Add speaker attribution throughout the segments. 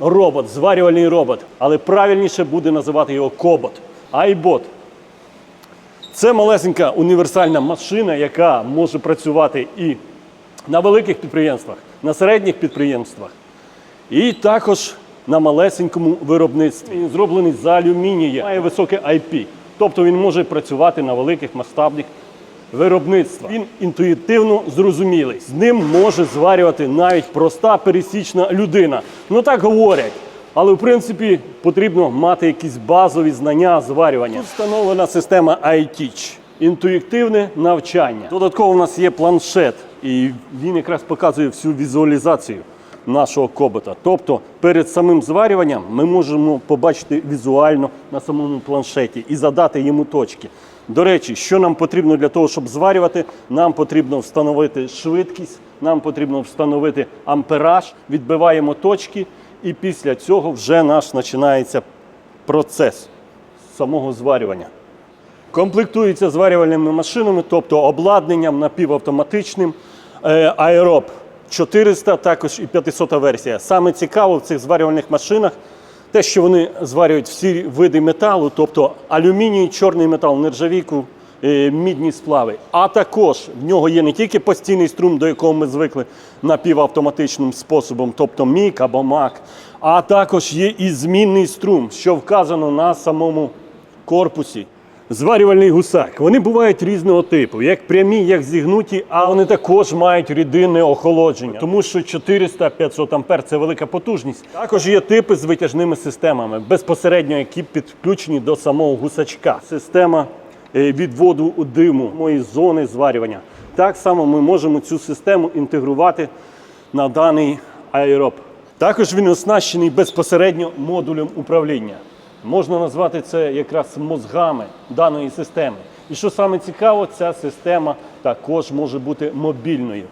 Speaker 1: робот, зварювальний робот, але правильніше буде називати його кобот, айбот. Це малесенька універсальна машина, яка може працювати і на великих підприємствах, на середніх підприємствах, і також на малесенькому виробництві. Він зроблений з алюмінія, має високе IP, тобто він може працювати на великих масштабних виробництвах. Він інтуїтивно зрозумілий. З ним може зварювати навіть проста пересічна людина. Ну так говорять. Але в принципі потрібно мати якісь базові знання зварювання. Тут встановлена система iTeach – інтуїтивне навчання. Додатково у нас є планшет, і він якраз показує всю візуалізацію нашого кобота. Тобто перед самим зварюванням ми можемо побачити візуально на самому планшеті і задати йому точки. До речі, що нам потрібно для того, щоб зварювати? Нам потрібно встановити швидкість, нам потрібно встановити ампераж, відбиваємо точки, і після цього вже наш починається процес самого зварювання. Комплектується зварювальними машинами, тобто обладнанням напівавтоматичним е, аероб 400, також і 500 версія. Саме цікаво в цих зварювальних машинах те, що вони зварюють всі види металу, тобто алюміній, чорний метал, нержавійку, е, мідні сплави. А також в нього є не тільки постійний струм, до якого ми звикли напівавтоматичним способом, тобто мік або мак, а також є і змінний струм, що вказано на самому корпусі. Зварювальний гусак. Вони бувають різного типу, як прямі, як зігнуті, а вони також мають рідинне охолодження, тому що 400-500 ампер це велика потужність. Також є типи з витяжними системами, безпосередньо які підключені до самого гусачка. Система е, відводу диму, мої зони зварювання. Так само ми можемо цю систему інтегрувати на даний аероб. Також він оснащений безпосередньо модулем управління. Можна назвати це якраз мозгами даної системи. І що саме цікаво, ця система також може бути мобільною.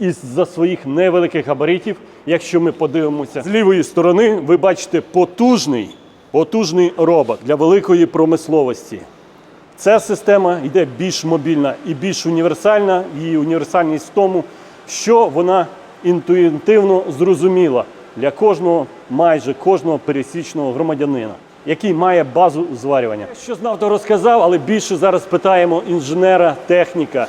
Speaker 1: І за своїх невеликих габаритів, якщо ми подивимося з лівої сторони, ви бачите потужний, потужний робот для великої промисловості. Ця система йде більш мобільна і більш універсальна. Її універсальність в тому, що вона інтуїтивно зрозуміла для кожного, майже кожного пересічного громадянина, який має базу зварювання. Що знав, то розказав, але більше зараз питаємо інженера, техніка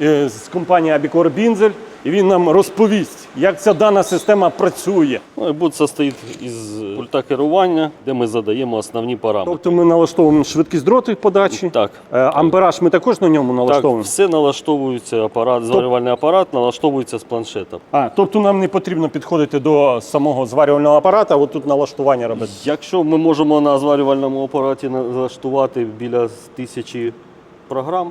Speaker 1: е, з компанії Абікор Бінзель, і він нам розповість, як ця дана система працює.
Speaker 2: Ну, Айбот состоїть із пульта керування, де ми задаємо основні параметри.
Speaker 1: Тобто ми налаштовуємо швидкість дроту подачі.
Speaker 2: Так.
Speaker 1: Е, Ампераж ми також на ньому
Speaker 2: Так,
Speaker 1: налаштовуємо.
Speaker 2: все налаштовується, апарат, зварювальний апарат налаштовується з планшета.
Speaker 1: А, тобто нам не потрібно підходити до самого зварювального апарата, от тут налаштування робити.
Speaker 2: Якщо ми можемо на зварювальному апараті налаштувати біля тисячі програм,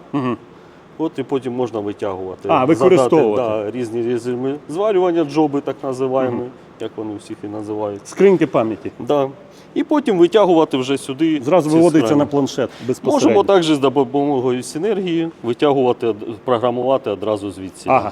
Speaker 2: от і потім можна витягувати.
Speaker 1: А, використовувати.
Speaker 2: Задати, да, різні режими зварювання, джоби так називаємо, як вони всіх і називають.
Speaker 1: Скриньки пам'яті.
Speaker 2: Да. І потім витягувати вже сюди.
Speaker 1: Зразу виводиться на планшет безпосередньо.
Speaker 2: Можемо також з допомогою синергії витягувати, програмувати одразу звідси.
Speaker 1: Ага.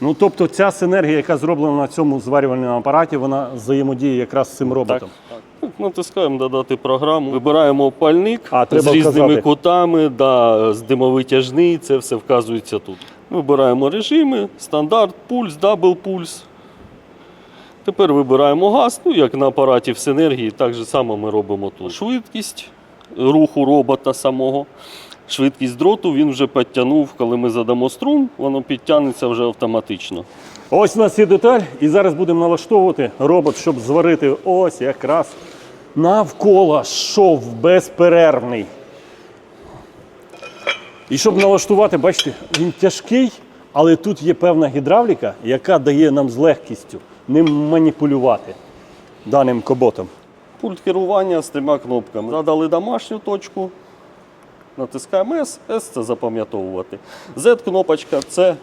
Speaker 1: Ну тобто ця синергія, яка зроблена на цьому зварювальному апараті, вона взаємодіє якраз з цим
Speaker 2: Так.
Speaker 1: роботом.
Speaker 2: Так, Натискаємо додати програму, вибираємо пальник
Speaker 1: А,
Speaker 2: з
Speaker 1: треба
Speaker 2: різними
Speaker 1: вказати.
Speaker 2: кутами, да, з димовитяжний, це все вказується тут. Вибираємо режими, стандарт, пульс, дабл пульс. Тепер вибираємо газ, ну як на апараті в синергії, так же само ми робимо тут. Швидкість руху робота самого. Швидкість дроту він вже підтягнув, коли ми задамо струм, воно підтягнеться вже автоматично.
Speaker 1: Ось у нас є деталь, і зараз будемо налаштовувати робот, щоб зварити ось якраз навколо шов безперервний. І щоб налаштувати, бачите, він тяжкий, але тут є певна гідравліка, яка дає нам з легкістю ним маніпулювати даним коботом.
Speaker 2: Пульт керування з трьома кнопками. Задали домашню точку, натискаємо S, S це запам'ятовувати. Z-кнопочка це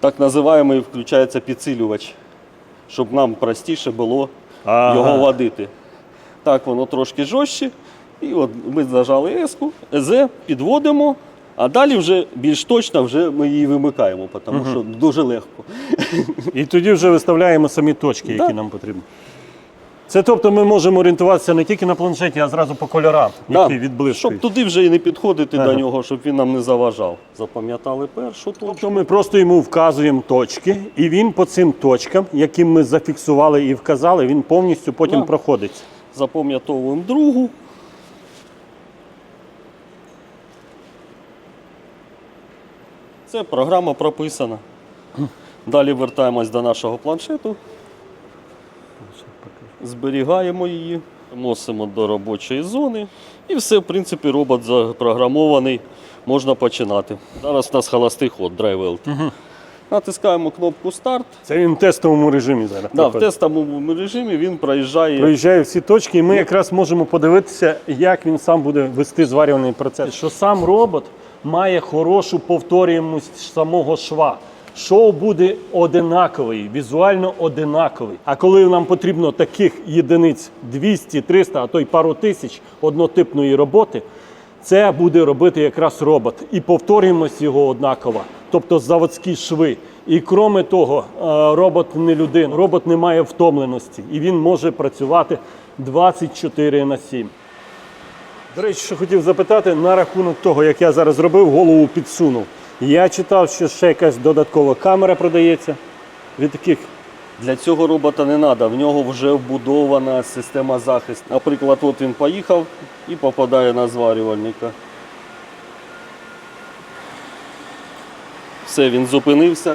Speaker 2: так називаємо включається підсилювач, щоб нам простіше було
Speaker 1: Ага.
Speaker 2: його водити. Так, воно трошки жорстче. І от ми зажали S, Z, підводимо, а далі вже більш точно вже ми її вимикаємо, тому що дуже легко.
Speaker 1: І тоді вже виставляємо самі точки, які
Speaker 2: Да.
Speaker 1: нам потрібні. Це тобто ми можемо орієнтуватися не тільки на планшеті, а зразу по кольорам, які
Speaker 2: Да,
Speaker 1: відблискують.
Speaker 2: щоб туди вже і не підходити
Speaker 1: Ага.
Speaker 2: до нього, щоб він нам не заважав. Запам'ятали першу точку.
Speaker 1: Тобто ми просто йому вказуємо точки, і він по цим точкам, які ми зафіксували і вказали, він повністю потім
Speaker 2: Да.
Speaker 1: проходить.
Speaker 2: Запам'ятовуємо другу. Це програма прописана. Далі вертаємось до нашого планшету. Зберігаємо її, носимо до робочої зони. І все, в принципі, робот запрограмований. Можна починати. Зараз у нас холостий ход, драйвелт. Натискаємо кнопку старт.
Speaker 1: Це він в тестовому режимі зараз.
Speaker 2: Да, в тестовому режимі він проїжджає.
Speaker 1: Проїжджає всі точки, і ми якраз можемо подивитися, як він сам буде вести зварювальний процес. Що сам робот має хорошу повторюємість самого шва. Шов буде одинаковий, візуально одинаковий. А коли нам потрібно таких єдиниць 200, 300, а то й пару тисяч однотипної роботи, це буде робити якраз робот. І повторюємость його однакова, тобто заводські шви. І кроме того, е, робот не людина, робот не має втомленості, і він може працювати 24 на 7. До речі, що хотів запитати на рахунок того, як я зараз зробив, голову підсунув. Я читав, що ще якась додаткова камера продається від таких.
Speaker 2: Для цього робота не треба, в нього вже вбудована система захисту. Наприклад, от він поїхав і попадає на зварювальника. Все, він зупинився,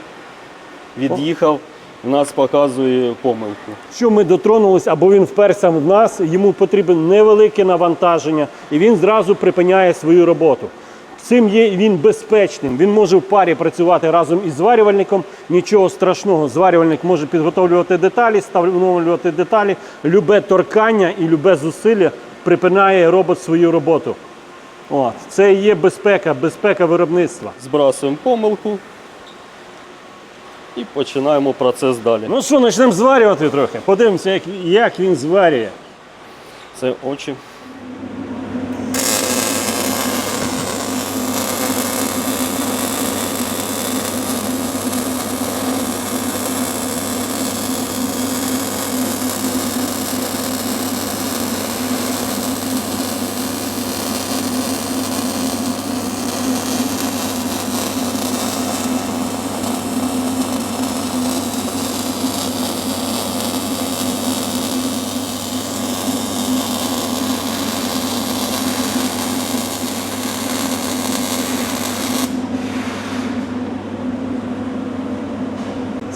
Speaker 2: від'їхав, в нас показує помилку.
Speaker 1: Що ми дотронулись, або він вперся в нас, йому потрібне невелике навантаження, і він зразу припиняє свою роботу. Цим є він безпечним. Він може в парі працювати разом із зварювальником. Нічого страшного. Зварювальник може підготовлювати деталі, встановлювати деталі. Любе торкання і любе зусилля припинає робот свою роботу. От. Це і є безпека, безпека виробництва.
Speaker 2: Збрасуємо помилку і починаємо процес далі.
Speaker 1: Ну що, почнемо зварювати трохи. Подивимося, як, як він зварює.
Speaker 2: Це очі.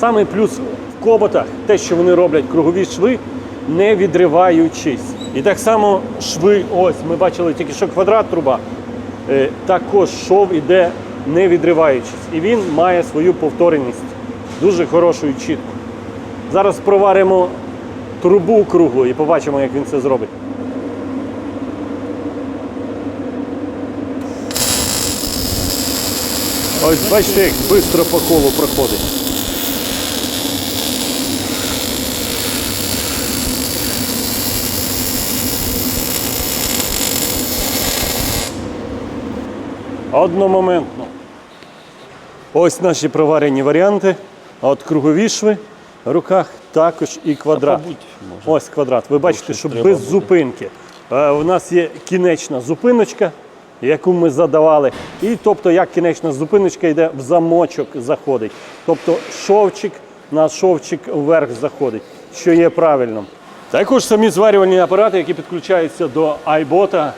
Speaker 1: Самий плюс в коботах те, що вони роблять кругові шви, не відриваючись. І так само шви, ось ми бачили тільки що квадрат труба, е, також шов іде не відриваючись. І він має свою повтореність дуже хорошу і чітку. Зараз проваримо трубу круглу і побачимо, як він це зробить. Ось бачите, як швидко по колу проходить. Одномоментно. Ось наші проварені варіанти. А от кругові шви в руках також і квадрат. Ось квадрат. Ви бачите, що без зупинки. Е, У нас є кінечна зупиночка, яку ми задавали. І тобто, як кінечна зупиночка йде в замочок заходить. Тобто шовчик на шовчик вверх заходить, що є правильним. Також самі зварювальні апарати, які підключаються до iBot,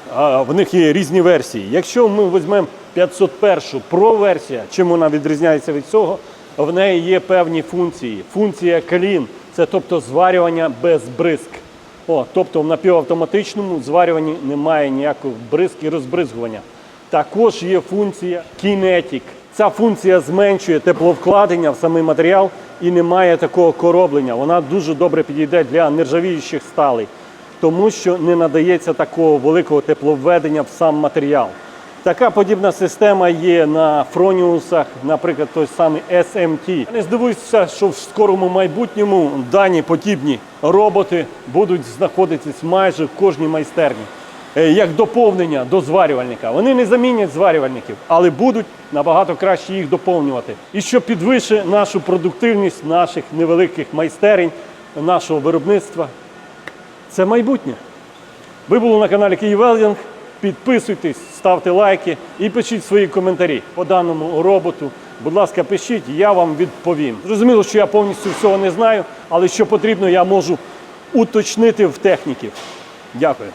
Speaker 1: в них є різні версії. Якщо ми візьмемо 501 Pro версія, чим вона відрізняється від цього, в неї є певні функції. Функція Clean – це тобто зварювання без бризк. О, тобто в напівавтоматичному зварюванні немає ніякого бризк і розбризгування. Також є функція Kinetic. Ця функція зменшує тепловкладення в самий матеріал і не має такого короблення. Вона дуже добре підійде для нержавіючих сталей, тому що не надається такого великого тепловведення в сам матеріал. Така подібна система є на Фроніусах, наприклад, той самий SMT. Не здивуюся, що в скорому майбутньому дані подібні роботи будуть знаходитись майже в кожній майстерні. Е, Як доповнення до зварювальника. Вони не замінять зварювальників, але будуть набагато краще їх доповнювати. І що підвищить нашу продуктивність наших невеликих майстерень, нашого виробництва. Це майбутнє. Ви були на каналі Київелдінг. Підписуйтесь, ставте лайки і пишіть свої коментарі по даному роботу. Будь ласка, пишіть, я вам відповім. Зрозуміло, що я повністю всього не знаю, але що потрібно, я можу уточнити в техніків. Дякую.